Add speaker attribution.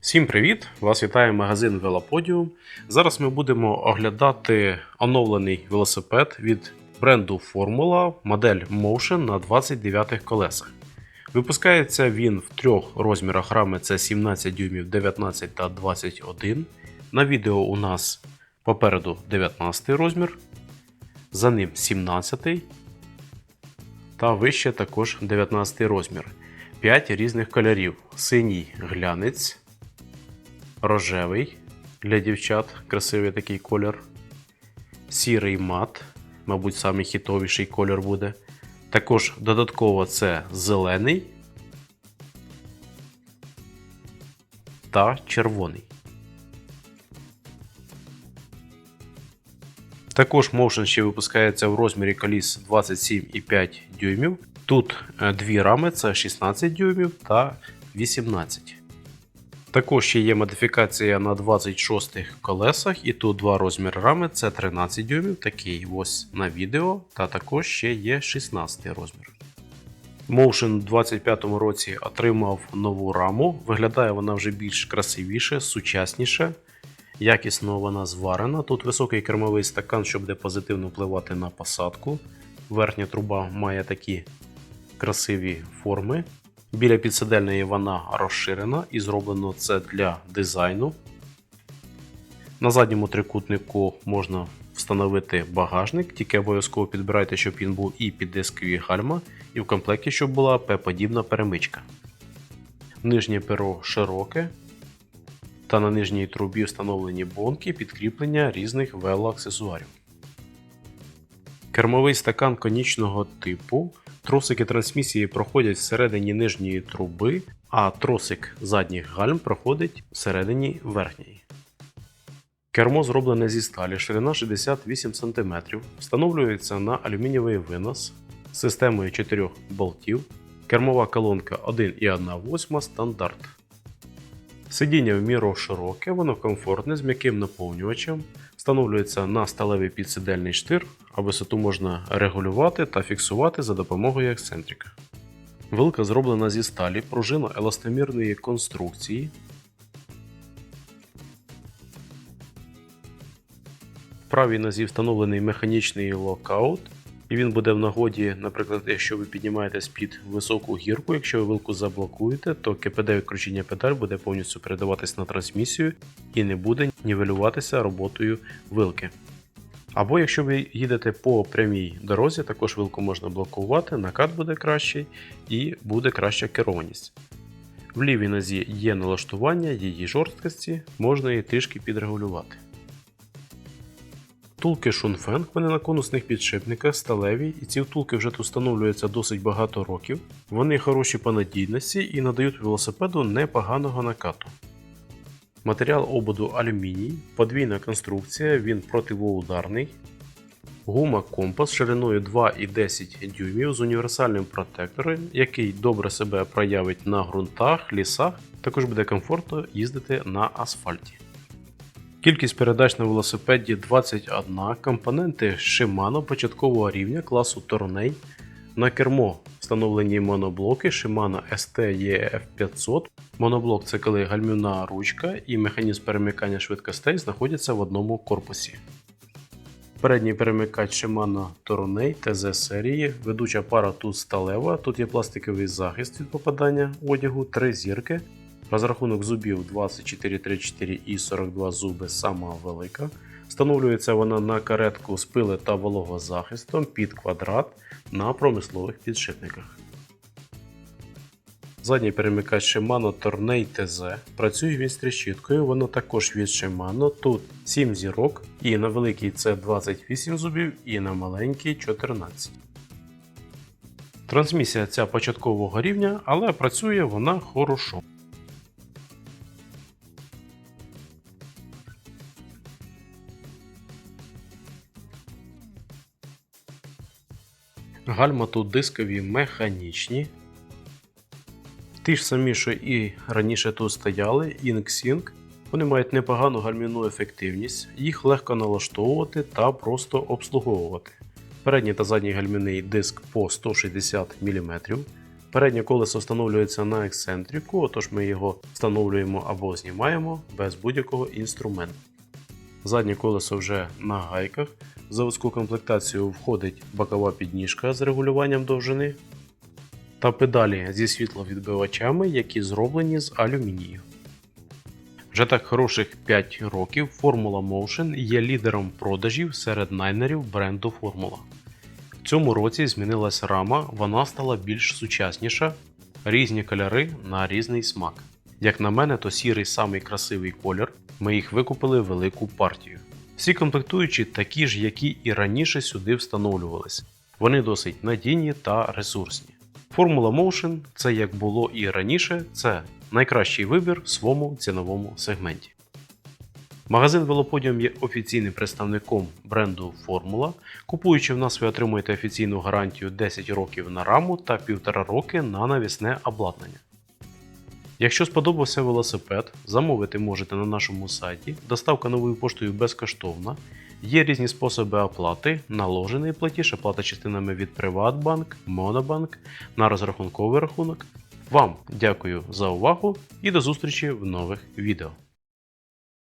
Speaker 1: Всім привіт! Вас вітає магазин Велоподіум. Зараз ми будемо оглядати оновлений велосипед від бренду Формула модель Motion на 29 колесах. Випускається він в трьох розмірах рами: це 17 дюймів, 19 та 21. На відео у нас попереду 19 розмір, за ним 17 та вище також 19 розмір. 5 різних кольорів: синій глянець, рожевий для дівчат, красивий такий колір, сірий мат, мабуть, самий хітовіший колір буде. Також додатково це зелений та червоний. Також Motion ще випускається в розмірі коліс 27,5 дюймів. Тут е, дві рами це 16 дюймів та 18. Також ще є модифікація на 26 колесах, і тут два розміри рами це 13 дюймів, такий ось на відео, та також ще є 16 розмір. Motion у 2025 році отримав нову раму. Виглядає вона вже більш красивіше, сучасніше. Якісно вона зварена. Тут високий кермовий стакан, що буде позитивно впливати на посадку. Верхня труба має такі красиві форми. Біля підсидельної вона розширена і зроблено це для дизайну. На задньому трикутнику можна встановити багажник, тільки обов'язково підбирайте, щоб він був і під дискові гальма, і в комплекті, щоб була П-подібна перемичка. Нижнє перо широке, та на нижній трубі встановлені бонки підкріплення різних велоаксесуарів. Кермовий стакан конічного типу. Тросики трансмісії проходять всередині нижньої труби, а тросик задніх гальм проходить всередині верхньої. Кермо зроблене зі сталі, ширина 68 см, встановлюється на алюмінієвий винос з системою 4 болтів, кермова колонка 1,1 стандарт. Сидіння в міру широке, воно комфортне з м'яким наповнювачем, встановлюється на сталевий підсидельний штир, а висоту можна регулювати та фіксувати за допомогою ексцентрика. Вилка зроблена зі сталі, пружино еластомірної конструкції. В правій нозі встановлений механічний локаут, і він буде в нагоді, наприклад, якщо ви піднімаєтесь під високу гірку, якщо ви вилку заблокуєте, то КПД відключення педаль буде повністю передаватись на трансмісію і не буде нівелюватися роботою вилки. Або якщо ви їдете по прямій дорозі, також вилку можна блокувати, накат буде кращий і буде краща керованість. В лівій нозі є налаштування її жорсткості, можна її трішки підрегулювати. Втулки Шунфенг, вони на конусних підшипниках сталеві, і ці втулки вже тут встановлюються досить багато років. Вони хороші по надійності і надають велосипеду непоганого накату. Матеріал ободу алюміній, подвійна конструкція, він противоударний. Гума компас шириною 2,10 дюймів з універсальним протектором, який добре себе проявить на ґрунтах, лісах, також буде комфортно їздити на асфальті. Кількість передач на велосипеді 21, компоненти Shimano початкового рівня класу Tourney. На кермо встановлені моноблоки Shimano ST EF 500. Моноблок це коли гальмівна ручка і механізм перемикання швидкостей знаходяться в одному корпусі. Передній перемикач Shimano Tourney TZ серії, ведуча пара тут сталева, тут є пластиковий захист від попадання одягу, 3 зірки. Розрахунок зубів 24, 34 і 42 зуби сама велика. Встановлюється вона на каретку з пили та вологозахистом під квадрат на промислових підшипниках. Задній перемикач Shimano Tourney TZ. Працює він з тріщіткою, воно також від Shimano. Тут 7 зірок, і на великий це 28 зубів, і на маленький 14. Трансмісія ця початкового рівня, але працює вона хорошо. Гальма тут дискові механічні. Ті ж самі, що і раніше тут стояли, InkSync. Вони мають непогану гальмівну ефективність, їх легко налаштовувати та просто обслуговувати. Передній та задній гальмівний диск по 160 мм. Переднє колесо встановлюється на ексцентрику, отож ми його встановлюємо або знімаємо без будь-якого інструменту. Заднє колесо вже на гайках. В заводську комплектацію входить бокова підніжка з регулюванням довжини та педалі зі світловідбивачами, які зроблені з алюмінію. Вже так хороших 5 років Formula Motion є лідером продажів серед найнерів бренду Formula. В цьому році змінилась рама, вона стала більш сучасніша, різні кольори на різний смак. Як на мене, то сірий самий красивий колір. Ми їх викупили велику партію. Всі комплектуючі такі ж, які і раніше сюди встановлювалися. Вони досить надійні та ресурсні. Формула Motion це як було і раніше, це найкращий вибір в своєму ціновому сегменті. Магазин Велоподіум є офіційним представником бренду Формула. Купуючи в нас, ви отримуєте офіційну гарантію 10 років на раму та 1,5 роки на навісне обладнання. Якщо сподобався велосипед, замовити можете на нашому сайті. Доставка новою поштою безкоштовна. Є різні способи оплати, наложений платіж, оплата частинами від Приватбанк, Монобанк на розрахунковий рахунок. Вам дякую за увагу і до зустрічі в нових відео.